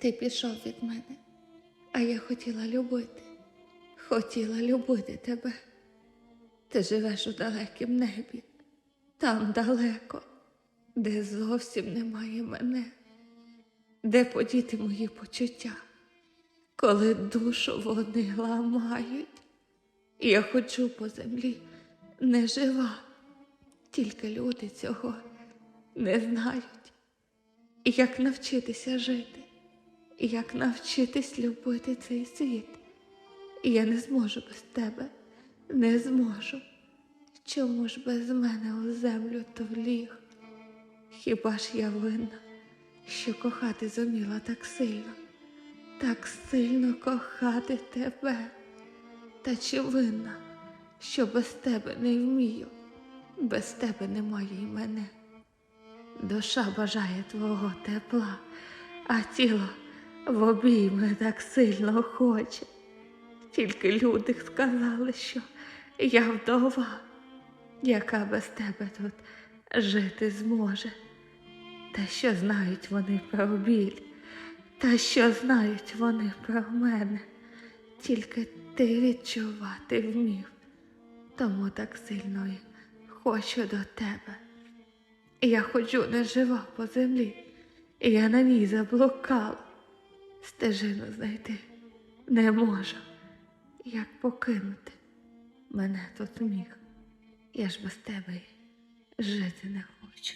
Ти пішов від мене, а я хотіла любити, хотіла любити тебе. Ти живеш у далекім небі, там далеко, де зовсім немає мене, де подіти мої почуття, коли душу вони ламають. Я ходжу по землі, не жива, тільки люди цього не знають. Як навчитися жити, як навчитись любити цей світ. Я не зможу без тебе, не зможу. Чому ж без мене у землю то вліг? Хіба ж я винна, що кохати зуміла так сильно, так сильно кохати тебе? Та чи винна, що без тебе не вмію, без тебе немає й мене? Душа бажає твого тепла, а тіло в обійми так сильно хоче. Тільки люди сказали, що я вдова, яка без тебе тут жити зможе. Та що знають вони про біль, та що знають вони про мене, тільки ти відчувати вмів, тому так сильно і хочу до тебе. Я ходжу не жива по землі, і я на ній заблукала. Стежину знайти не можу. Як покинути мене тут міг. Я ж без тебе жити не хочу.